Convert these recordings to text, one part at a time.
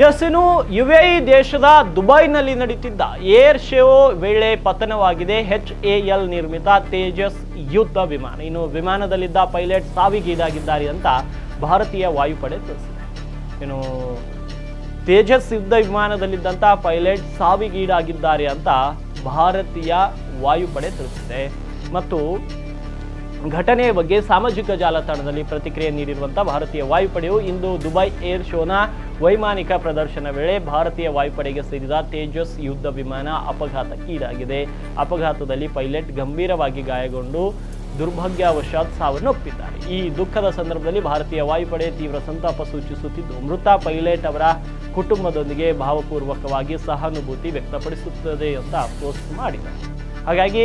S ಇನ್ನು E ದೇಶದ ದುಬೈನಲ್ಲಿ ನಡೀತಿದ್ದ ಏರ್ ಶೋ ವೇಳೆ ಪತನವಾಗಿದೆ. ಎಚ್ ಎ ಎಲ್ ನಿರ್ಮಿತ ತೇಜಸ್ ಯುದ್ಧ ವಿಮಾನ. ಇನ್ನು ವಿಮಾನದಲ್ಲಿದ್ದ ಪೈಲಟ್ ಸಾವಿಗೀಡಾಗಿದ್ದಾರೆ ಅಂತ ಭಾರತೀಯ ವಾಯುಪಡೆ ತಿಳಿಸಿದೆ. ಇನ್ನು ತೇಜಸ್ ಯುದ್ಧ ವಿಮಾನದಲ್ಲಿದ್ದಂಥ ಪೈಲಟ್ ಸಾವಿಗೀಡಾಗಿದ್ದಾರೆ ಅಂತ ಭಾರತೀಯ ವಾಯುಪಡೆ ತಿಳಿಸಿದೆ. ಮತ್ತು ಘಟನೆಯ ಬಗ್ಗೆ ಸಾಮಾಜಿಕ ಜಾಲತಾಣದಲ್ಲಿ ಪ್ರತಿಕ್ರಿಯೆ ನೀಡಿರುವಂಥ ಭಾರತೀಯ ವಾಯುಪಡೆಯು ಇಂದು ದುಬೈ ಏರ್ ಶೋನ ವೈಮಾನಿಕ ಪ್ರದರ್ಶನ ವೇಳೆ ಭಾರತೀಯ ವಾಯುಪಡೆಗೆ ಸೇರಿದ ತೇಜಸ್ ಯುದ್ಧ ವಿಮಾನ ಅಪಘಾತಕ್ಕೀಡಾಗಿದೆ. ಅಪಘಾತದಲ್ಲಿ ಪೈಲಟ್ ಗಂಭೀರವಾಗಿ ಗಾಯಗೊಂಡು ದುರ್ಭಾಗ್ಯವಶಾತ್ ಸಾವನ್ನೊಪ್ಪಿದ್ದಾರೆ. ಈ ದುಃಖದ ಸಂದರ್ಭದಲ್ಲಿ ಭಾರತೀಯ ವಾಯುಪಡೆ ತೀವ್ರ ಸಂತಾಪ ಸೂಚಿಸುತ್ತಿದ್ದು, ಮೃತ ಪೈಲಟ್ ಅವರ ಕುಟುಂಬದೊಂದಿಗೆ ಭಾವಪೂರ್ವಕವಾಗಿ ಸಹಾನುಭೂತಿ ವ್ಯಕ್ತಪಡಿಸುತ್ತದೆ ಅಂತ ಪೋಸ್ಟ್ ಮಾಡಿದ್ದಾರೆ. ಹಾಗಾಗಿ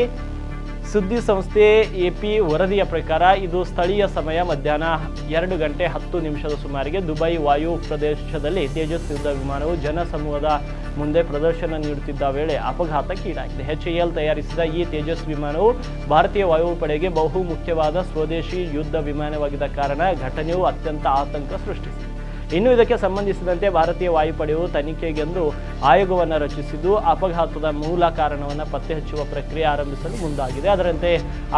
ಸುದ್ದಿ ಸಂಸ್ಥೆ ಎಪಿ ವರದಿಯ ಪ್ರಕಾರ ಇದು ಸ್ಥಳೀಯ ಸಮಯ ಮಧ್ಯಾಹ್ನ ಎರಡು ಗಂಟೆ ಹತ್ತು ನಿಮಿಷದ ಸುಮಾರಿಗೆ ದುಬೈ ವಾಯು ಪ್ರದೇಶದಲ್ಲಿ ತೇಜಸ್ ಯುದ್ಧ ವಿಮಾನವು ಜನಸಮೂಹದ ಮುಂದೆ ಪ್ರದರ್ಶನ ನೀಡುತ್ತಿದ್ದ ವೇಳೆ ಅಪಘಾತಕ್ಕೀಡಾಗಿದೆ ಎಚ್ ಎಲ್ ತಯಾರಿಸಿದ ಈ ತೇಜಸ್ ವಿಮಾನವು ಭಾರತೀಯ ವಾಯುಪಡೆಗೆ ಬಹು ಮುಖ್ಯವಾದ ಸ್ವದೇಶಿ ಯುದ್ಧ ವಿಮಾನವಾಗಿದ್ದ ಕಾರಣ ಘಟನೆಯು ಅತ್ಯಂತ ಆತಂಕ ಸೃಷ್ಟಿಸಿದೆ. ಇನ್ನು ಇದಕ್ಕೆ ಸಂಬಂಧಿಸಿದಂತೆ ಭಾರತೀಯ ವಾಯುಪಡೆಯು ತನಿಖೆಗೆಂದು ಆಯೋಗವನ್ನು ರಚಿಸಿದ್ದು, ಅಪಘಾತದ ಮೂಲ ಕಾರಣವನ್ನು ಪತ್ತೆ ಹಚ್ಚುವ ಪ್ರಕ್ರಿಯೆ ಆರಂಭಿಸಲು ಮುಂದಾಗಿದೆ. ಅದರಂತೆ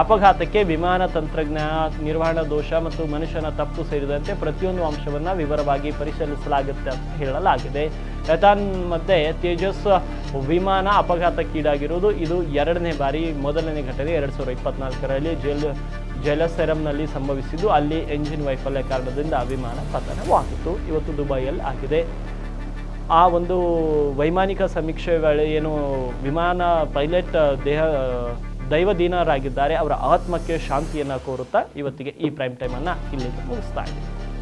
ಅಪಘಾತಕ್ಕೆ ವಿಮಾನ ತಂತ್ರಜ್ಞಾನ, ನಿರ್ವಹಣಾ ದೋಷ ಮತ್ತು ಮನುಷ್ಯನ ತಪ್ಪು ಸೇರಿದಂತೆ ಪ್ರತಿಯೊಂದು ಅಂಶವನ್ನು ವಿವರವಾಗಿ ಪರಿಶೀಲಿಸಲಾಗುತ್ತೆ ಅಂತ ಹೇಳಲಾಗಿದೆ. ಯಥಾನ್ ಮಧ್ಯೆ ತೇಜಸ್ ವಿಮಾನ ಅಪಘಾತಕ್ಕೀಡಾಗಿರುವುದು ಇದು ಎರಡನೇ ಬಾರಿ ಮೊದಲನೇ ಘಟನೆ ಎರಡು ಸಾವಿರದ ಇಪ್ಪತ್ನಾಲ್ಕರಲ್ಲಿ. ಜೆಲ್ ಜಲಸೆರಮ್ನಲ್ಲಿ ಸಂಭವಿಸಿದ್ದು, ಅಲ್ಲಿ ಎಂಜಿನ್ ವೈಫಲ್ಯ ಕಾರಣದಿಂದ ವಿಮಾನ ಪತನವಾಗಿತ್ತು ಇವತ್ತು ದುಬೈಯಲ್ಲಿ ಆಗಿದೆ. ಆ ಒಂದು ವೈಮಾನಿಕ ಸಮೀಕ್ಷೆ ವೇಳೆ ಏನು ವಿಮಾನ ಪೈಲಟ್ ದೇಹ ದೈವದೀನರಾಗಿದ್ದಾರೆ ಅವರ ಆತ್ಮಕ್ಕೆ ಶಾಂತಿಯನ್ನು ಕೋರುತ್ತಾ ಇವತ್ತಿಗೆ ಈ ಪ್ರೈಮ್ ಟೈಮನ್ನು ಇಲ್ಲಿಗೆ ಮುಗಿಸ್ತಾ ಇದ್ದೀವಿ.